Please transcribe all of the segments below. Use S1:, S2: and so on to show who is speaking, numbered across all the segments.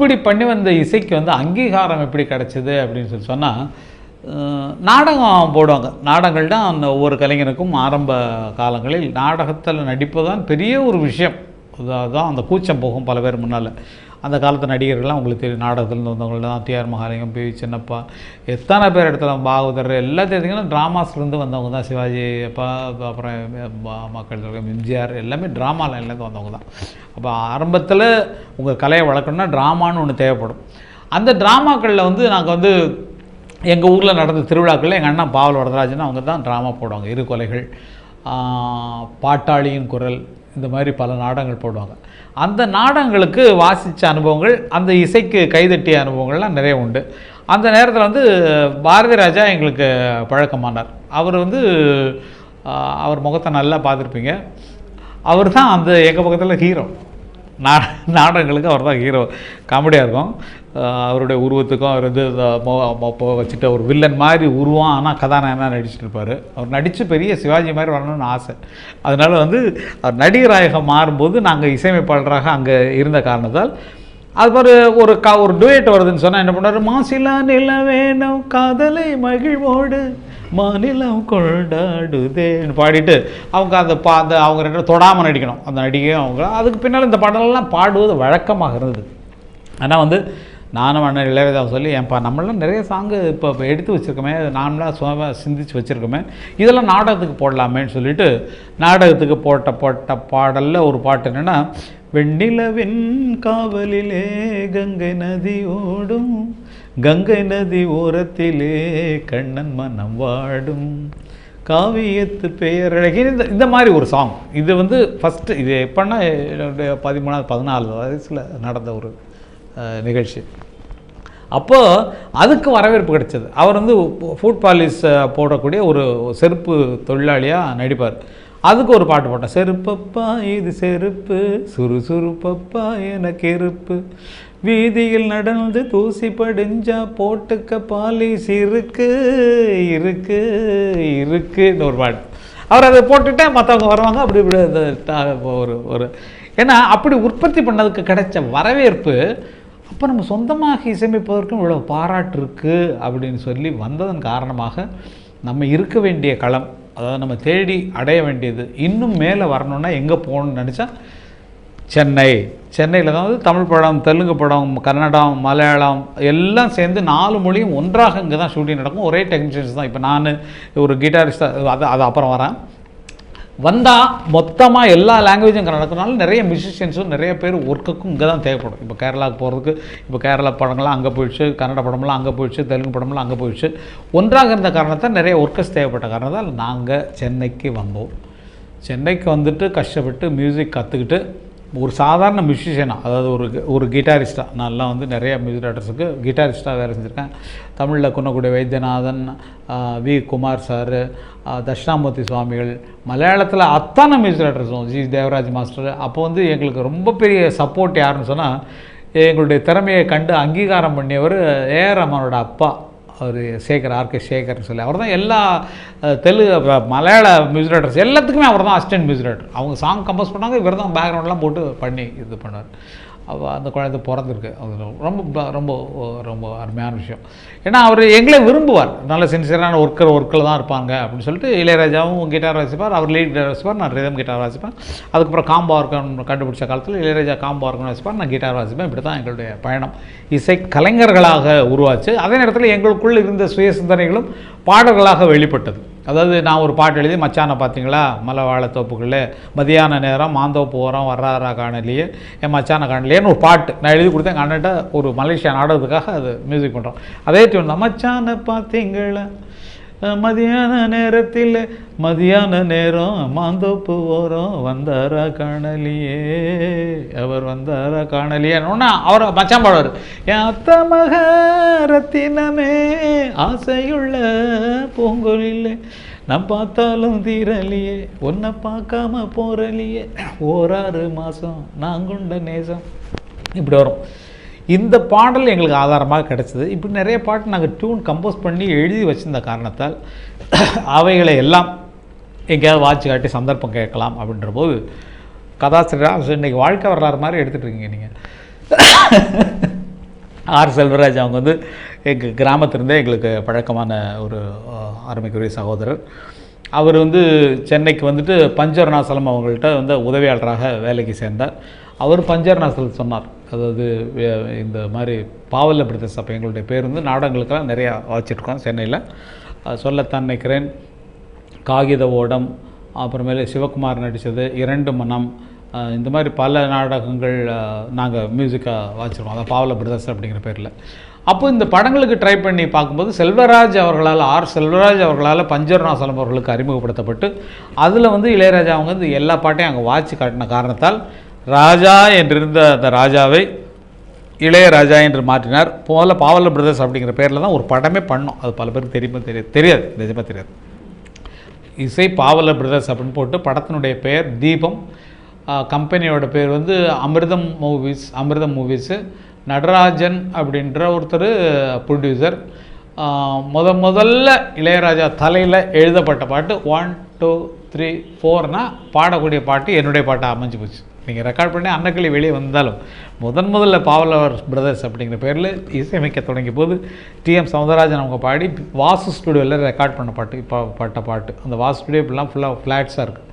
S1: இப்படி பண்ணி வந்த இசைக்கு வந்து அங்கீகாரம் எப்படி கிடச்சிது அப்படின்னு சொல்லி சொன்னால் நாடகம் போடுவாங்க. நாடகங்கள் தான் அந்த ஒவ்வொரு கலைஞனுக்கும் ஆரம்ப காலங்களில் நாடகத்தில் நடிப்பு தான் பெரிய ஒரு விஷயம். அதுதான் அந்த கூச்சம் போகும் பல பேர் முன்னால். அந்த காலத்து நடிகர்கள்லாம் உங்களுக்கு தெரியும். நாடகத்துலேருந்து வந்தவங்க தான் TR Mahalingam P V Chinnappa எத்தனை பேர் இடத்துல பாகுதர் எல்லாத்தையும் எடுத்தீங்கன்னா ட்ராமாஸ்லேருந்து வந்தவங்க தான் சிவாஜி அப்பா அப்புறம் மக்கள் திலகம், எம்ஜிஆர் எல்லாமே ட்ராமா லைன்லேருந்து வந்தவங்க தான். அப்போ ஆரம்பத்தில் உங்கள் கலையை வளர்க்கணும்னா ட்ராமான்னு ஒன்று தேவைப்படும். அந்த ட்ராமாக்களில் வந்து நாங்கள் வந்து எங்கள் ஊரில் நடந்த திருவிழாக்களில் எங்கள் அண்ணா பாவல் வரதராஜன் அவங்க தான் ட்ராமா போடுவாங்க. இரு கொலைகள் பாட்டாளியின் குரல் இந்த மாதிரி பல நாடகங்கள் போடுவாங்க. அந்த நாடகங்களுக்கு வாசித்த அனுபவங்கள் அந்த இசைக்கு கைதட்டிய அனுபவங்கள்லாம் நிறைய உண்டு. அந்த நேரத்தில் வந்து பாரதி ராஜா எங்களுக்கு பழக்கமானார். அவர் வந்து அவர் முகத்தை நல்லா பார்த்துருப்பீங்க. அவர் தான் அந்த எங்கள் பக்கத்தில் ஹீரோ நாட நாடகங்களுக்கு அவர் தான் ஹீரோ காமெடியாக இருக்கும். அவருடைய உருவத்துக்கும் அவர் வந்து வச்சுட்டு ஒரு வில்லன் மாதிரி உருவம். ஆனால் கதாநாயகனாக நடிச்சுட்டு இருப்பார். அவர் நடித்து பெரிய சிவாஜி மாதிரி வரணும்னு ஆசை. அதனால் வந்து அவர் நடிகராக மாறும்போது நாங்கள் இசையமைப்பாளராக அங்கே இருந்த காரணத்தால் அது மாதிரி ஒரு கா ஒரு டுயட் வருதுன்னு சொன்னால் என்ன பண்ணாரு மாசிலா நில வேணும் காதலை மகிழ்வோடு மாநிலம் கொண்டாடுதேன்னு பாடிட்டு அவங்க அந்த பா அந்த அவங்க ரெண்டு தொடாமல் நடிக்கணும். அந்த நடிகையும் அவங்க அதுக்கு பின்னால் இந்த பாடலெல்லாம் பாடுவது வழக்கமாக இருந்தது. ஆனால் வந்து நானும் அண்ணன் இளையராஜாவை சொல்லி ஏன்பா நம்மளாம் நிறைய சாங்கு இப்போ எடுத்து வச்சுருக்கோமே நாமளாக சுயமாக சிந்திச்சு வச்சுருக்கோமே இதெல்லாம் நாடகத்துக்கு போடலாமேன்னு சொல்லிட்டு நாடகத்துக்கு போட்ட போட்ட பாடலில் ஒரு பாட்டு என்னென்னா வெண்ணிலவின் காவலிலே கங்கை நதி ஓடும் கங்கை நதி ஓரத்திலே கண்ணன் மனம் வாடும் காவியத்து பெயரழகி இந்த இந்த மாதிரி ஒரு சாங் இது வந்து ஃபஸ்ட்டு இது எப்போன்னா என்னுடைய பதிமூணாவது பதினாலு வயசில் நடந்த ஒரு நிகழ்ச்சி. அப்போது அதுக்கு வரவேற்பு கிடைச்சது. அவர் வந்து ஃபுட் பாலிஸ் போடக்கூடிய ஒரு செருப்பு தொழிலாளியாக நடிப்பார். அதுக்கு ஒரு பாட்டு போட்டேன் செருப்பப்பா இது செருப்பு. சுறுசுறுப்பப்பா எனக்கு இருப்பு வீதியில் நடந்து தூசி படிஞ்சா போட்டுக்க பாலிஸ் இருக்கு இருக்கு இருக்குன்னு ஒரு பாட்டு. அவர் அதை போட்டுட்டே மற்றவங்க வருவாங்க. அப்படி இப்படி த- ஒரு ஒரு. ஏன்னா அப்படி உற்பத்தி பண்ணதுக்கு கிடைச்ச வரவேற்பு அப்போ நம்ம சொந்தமாக இசையமைப்பதற்கும் இவ்வளோ பாராட்டு இருக்குது அப்படின்னு சொல்லி வந்ததன் காரணமாக நம்ம இருக்க வேண்டிய களம் அதாவது நம்ம தேடி அடைய வேண்டியது இன்னும் மேலே வரணும்னா எங்கே போகணும்னு நினச்சா சென்னை. சென்னையில் தான் வந்து தமிழ் படம் தெலுங்கு படம் கன்னடம் மலையாளம் எல்லாம் சேர்ந்து நாலு மொழியும் ஒன்றாக இங்கே தான் ஷூட்டிங் நடக்கும். ஒரே டெக்னீஷியன்ஸ் தான். இப்போ நான் ஒரு கிட்டாரிஸ்டாக அது அது அப்புறம் வரேன். வந்தால் மொத்தமாக எல்லா லாங்குவேஜும் இங்கே நடக்கிறனால நிறைய மியூசிஷியன்ஸும் நிறைய பேர் ஒர்க்குக்கும் இங்கே தான் தேவைப்படும். இப்போ கேரளாவுக்கு போகிறதுக்கு இப்போ கேரளா படங்கள்லாம் அங்கே போயிடுச்சு கன்னட படம்லாம் அங்கே போயிடுச்சு தெலுங்கு படம்லாம் அங்கே போயிடுச்சு. ஒன்றாக இருந்த காரணத்தை நிறைய ஒர்க்கர்ஸ் தேவைப்பட்ட காரணத்தால் நாங்கள் சென்னைக்கு வந்தோம். சென்னைக்கு வந்துட்டு கஷ்டப்பட்டு மியூசிக் கற்றுக்கிட்டு ஒரு சாதாரண மியூசிஷியனாக அதாவது ஒரு ஒரு கிட்டாரிஸ்ட்டாக நான்லாம் வந்து நிறைய மியூசிக் டேரக்டர்ஸுக்கு கிட்டாரிஸ்ட்டாக வேலை செஞ்சுருக்கேன். தமிழில் குன்னக்குடி வைத்தியநாதன் வி குமார் சார் தட்சிணாமூர்த்தி சுவாமிகள் மலையாளத்தில் அத்தனை மியூசிக் டேரக்டர்ஸும் ஜி தேவராஜ் மாஸ்டர். அப்போ வந்து எங்களுக்கு ரொம்ப பெரிய சப்போர்ட் யாருன்னு சொன்னால் எங்களுடைய திறமையை கண்டு அங்கீகாரம் பண்ணியவர் ஏஆர் ரமனோட அப்பா. அவர் சேகர் ஆர்கே சேகர்னு சொல்லி. அவர் தான் எல்லா தெலுங்கு மலையாள மியூசிக் டேரக்டர்ஸ் எல்லாத்துக்குமே அவர் தான் அசிஸ்டன்ட் மியூசிக் டேரக்டர் அவங்க சாங் கம்போஸ் பண்ணாங்க இவர் தான் பேக்ரவுண்ட்லாம் போட்டு பண்ணி இது பண்ணார் அவ அந்த குழந்தை பிறந்திருக்கு. அது ரொம்ப ரொம்ப ரொம்ப அருமையான விஷயம். ஏன்னா அவர் எங்களை விரும்புவார். நல்ல சின்சியரான ஒர்க்கர் ஒர்க்கில் தான் இருப்பாங்க அப்படின்னு சொல்லிட்டு இளையராஜாவும் கிட்டார் வாசிப்பார் அவர் லீட் கிட்டார் வாசிப்பார் நான் ரிதம் கிட்டார் வாசிப்பேன் அதுக்கப்புறம் காம்போ ஆர்கன் கண்டுபிடிச்ச காலத்தில் இளையராஜா காம்போ ஆர்கன் வாசிப்பார் நான் கிட்டார் வாசிப்பேன் இப்படி தான் எங்களுடைய பயணம். இசை கலைஞர்களாக உருவாச்சு. அதே நேரத்தில் எங்களுக்குள் இருந்த சுய சிந்தனைகளும் பாடல்களாக வெளிப்பட்டது. அதாவது நான் ஒரு பாட்டு எழுதி மச்சானை பார்த்தீங்களா? மலை வாழைத்தோப்புக்குள்ளே. மதியான நேரம் மாந்தோப்பு ஓரம் வர்றாரா காணலியே. என் மச்சானை காணலியேன்னு ஒரு பாட்டு நான் எழுதி கொடுத்தேன். எங்கள் அண்ணன்ட்ட ஒரு மலேசியா நாடகத்துக்காக அது மியூசிக் பண்ணுறோம் அதே டியூன் தான். மச்சானை பார்த்தீங்களா? மதியான நேரத்தில் மதியான நேரம் மாந்தோப்பு ஓரம் வந்தாரா காணலியே. அவர் வந்தாரா காணலியேன்னா அவர் மச்சான் பாடுவார். என் அத்த மகரத்தினமே ஆசையுள்ள பூங்கொழிலே நான் பார்த்தாலும் தீரலியே ஒன்றை பார்க்காம போறலியே. ஓராறு மாதம் நாங்குண்ட நேசம். இப்படி வரும். இந்த பாடல் எங்களுக்கு ஆதாரமாக கிடைச்சது. இப்படி நிறைய பாட்டு நாங்கள் டியூன் கம்போஸ் பண்ணி எழுதி வச்சிருந்த காரணத்தால் அவைகளை எல்லாம் எங்கேயாவது வாட்ச் காட்டி சந்தர்ப்பம் கேட்கலாம் அப்படின்ற போது கதாசிரியராக இன்னைக்கு வாழ்க்கை வரலாறு மாதிரி எடுத்துகிட்டு இருக்கீங்க நீங்கள் ஆர் செல்வராஜ் அவங்க வந்து எங்கள் கிராமத்திலிருந்தே எங்களுக்கு பழக்கமான ஒரு அருமைக்குரிய சகோதரர். அவர் வந்து சென்னைக்கு வந்துட்டு பஞ்சவர்ணாசலம் அவங்கள்ட்ட வந்து உதவியாளராக வேலைக்கு சேர்ந்தார். அவர் பஞ்சர்நாசல் சொன்னார். அதாவது இந்த மாதிரி பாவல பிரதேச அப்போ எங்களுடைய பேர் வந்து நாடகங்களுக்கெல்லாம் நிறையா வச்சுருக்கோம் சென்னையில். சொல்லத்தான் நினைக்கிறேன். காகித ஓடம் அப்புறமேலே சிவகுமார் நடித்தது இரண்டு மனம். இந்த மாதிரி பல நாடகங்கள் நாங்கள் மியூசிக்காக வாச்சிருக்கோம். அதான் பாவல பிரதர்ஸ் அப்படிங்கிற பேரில். அப்போ இந்த படங்களுக்கு ட்ரை பண்ணி பார்க்கும்போது செல்வராஜ் அவர்களால் ஆர். செல்வராஜ் அவர்களால் பஞ்சர்நாசலம் அவர்களுக்கு அறிமுகப்படுத்தப்பட்டு அதில் வந்து இளையராஜா அவங்க வந்து எல்லா பாட்டையும் அங்கே வாட்சி காட்டின காரணத்தால் ராஜா என்றிருந்த அந்த ராஜாவை இளையராஜா என்று மாற்றினார். போல பாவல பிரதர்ஸ் அப்படிங்கிற பேரில் தான் ஒரு படமே பண்ணோம். அது பல பேருக்கு தெரியுமா? தெரியாது தெரியாது. நிஜமாக தெரியாது. இசை பாவல பிரதர்ஸ் அப்படின்னு போட்டு படத்தினுடைய பெயர் தீபம். கம்பெனியோட பேர் வந்து அமிர்தம் மூவிஸ் அமிர்தம் மூவிஸு நடராஜன் அப்படின்ற ஒருத்தர் ப்ரொடியூசர் முத முதல்ல இளையராஜா தலையில் எழுதப்பட்ட பாட்டு ஒன் டூ த்ரீ ஃபோர்னால் பாடக்கூடிய பாட்டு என்னுடைய பாட்டாக அமைஞ்சு போச்சு. நீங்கள் ரெக்கார்ட் பண்ணி அன்னக்கிளி வெளியே வந்தாலும் முதன் முதல்ல பாவலவர் பிரதர்ஸ் அப்படிங்கிற பேரில் இசையமைக்க தொடங்கிய போது டிஎம் சௌந்தரராஜன் அவங்க பாடி வாசு ஸ்டுடியோவில் ரெக்கார்ட் பண்ண பாட்டு இப்போ பட்ட பாட்டு. அந்த வாசு ஸ்டுடியோ இப்படிலாம் ஃபுல்லாக ஃப்ளாட்ஸாக இருக்குது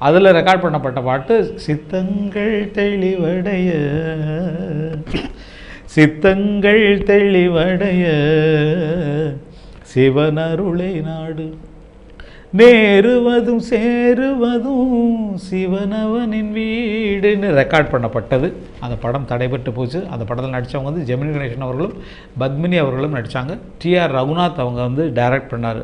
S1: அதில் ரெக்கார்ட் பண்ணப்பட்ட பாட்டு சித்தங்கள் தெளிவடைய சித்தங்கள் தெளிவடைய சிவனருளை நாடு நேருவதும் சேருவதும் சிவனவனின் வீடுன்னு ரெக்கார்ட் பண்ணப்பட்டது. அந்த படம் தடைபட்டு போச்சு. அந்த படத்தில் நடித்தவங்க வந்து ஜெமினி கணேசன் அவர்களும் பத்மினி அவர்களும் நடித்தாங்க டிஆர் ரகுநாத் அவங்க வந்து டைரக்ட் பண்ணார்.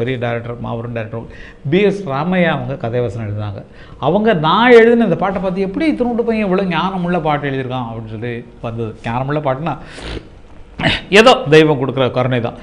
S1: பெரிய டேரக்டர் மாபெரும் டேரக்டர் பிஎஸ் ராமையா அவங்க கதைவசனம் எழுதினாங்க. அவங்க நான் எழுதின இந்த பாட்டை பார்த்து எப்படி திருவிட்டு பையன் இவ்வளோ ஞானமுள்ள பாட்டு எழுதியிருக்கான் அப்படின்னு சொல்லி வந்தது. ஞானமுள்ள பாட்டுனா ஏதோ தெய்வம் கொடுக்குற கருணை தான்.